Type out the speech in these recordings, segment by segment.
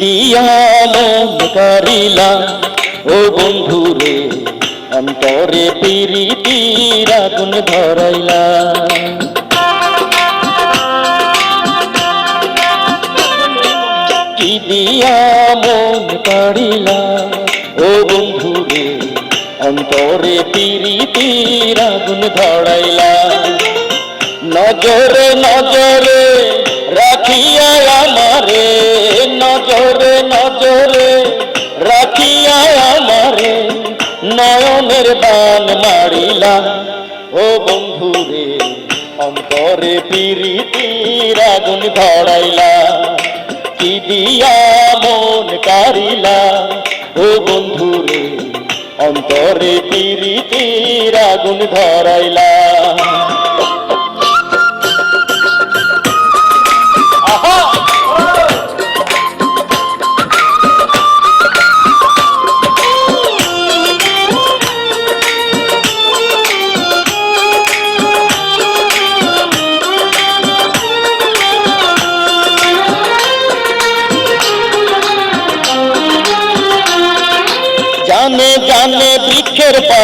দিয়া মন কারিলা ও বন্ধু অন্তরে পিরিতির আগুন ধরাইলা। মন কারিলা ও বন্ধু অন্তরে পিরিতির আগুন ধরাইলা। নজরে নজরে নয়নের বান মারিলা। ও বন্ধু রে অন্তরে পিরিতির আগুন ধরাইলা। কি দিয়া মন কারিলা? ও বন্ধু রে অন্তরে পিরিতির আগুন ধরাইলা।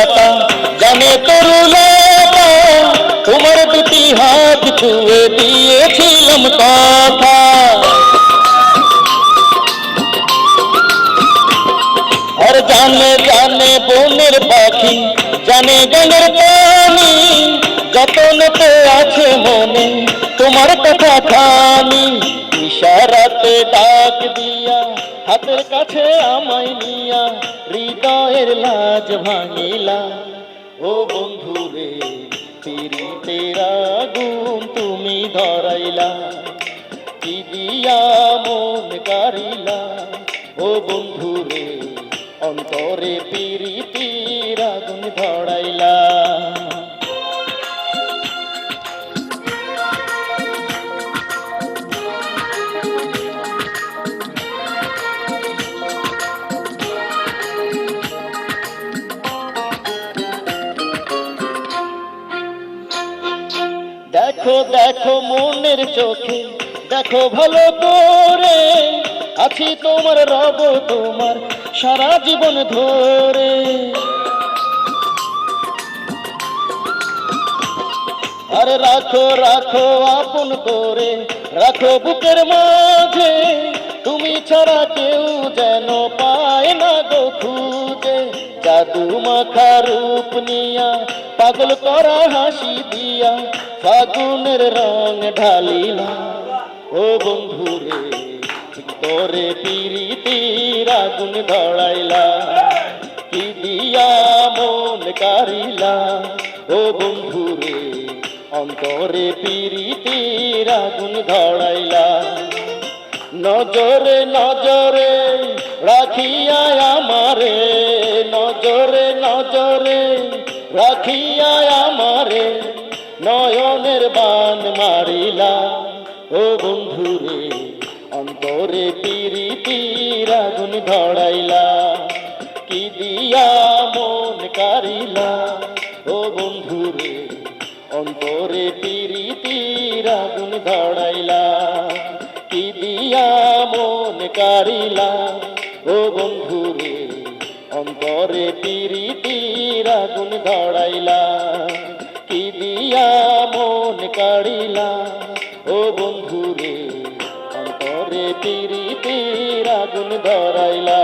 বৃক্ষের জানে তরুলতা তোমার দুটি হাত ছুঁয়ে দিয়েছিলাম কথা। আর জানে জানে বনের পাখি, জানে গানের পানি যতনতে আছে মনে, তোমার কথা খানি। ইশারাতে ডাক দিয়া, হাতের কাছে আমায় নিয়া হৃদয়ের লাজ ভাঙিলা। ও বন্ধু রে পিরিতের আগুন তুমি ধরাইলা। কি মন কারিলা ও বন্ধু রে, অন্তরে পিরিতির আগুন ধরাইলা। দেখো দেখো মনের চোখে, দেখো ভালো করে। আছি তোমার, রব তোমার সারা জীবন ধরে। আরে রাখো রাখো আপন করে, রাখো বুকের মাঝে। তুমি ছাড়া কেউ যেন পায় না গো খুঁজে। জাদু মাখা রূপ নিয়া, পাগল করা হাসি দিয়া ফাগুনের রং ঢালিলা। ও বন্ধু রে তোরে পিরিতির আগুন ধড়াইলা কি দিয়া মন কারিলা। ও বন্ধু রে অন্তরে পিরিতির আগুন ধড়াইলা নজরে নজরে রাখিয়া আমারে, নজরে নজরে রাখিয়া আমারে নয়নের বান মারিলা। ও বন্ধু রে অন্তরে পিরিতির আগুন ধড়াইলা কি দিয়া মন কারিলা। ও বন্ধু রে অন্তরে পিরিতির আগুন ধড়াইলা কি দিয়া মন কারিলা। ও বন্ধু রে অন্তরে পিরিতির আগুন ধড়াইলা কি দিয়া মন কাড়িলা। ও বন্ধুরে অন্তরে পিরিতে আগুন ধরাইলা।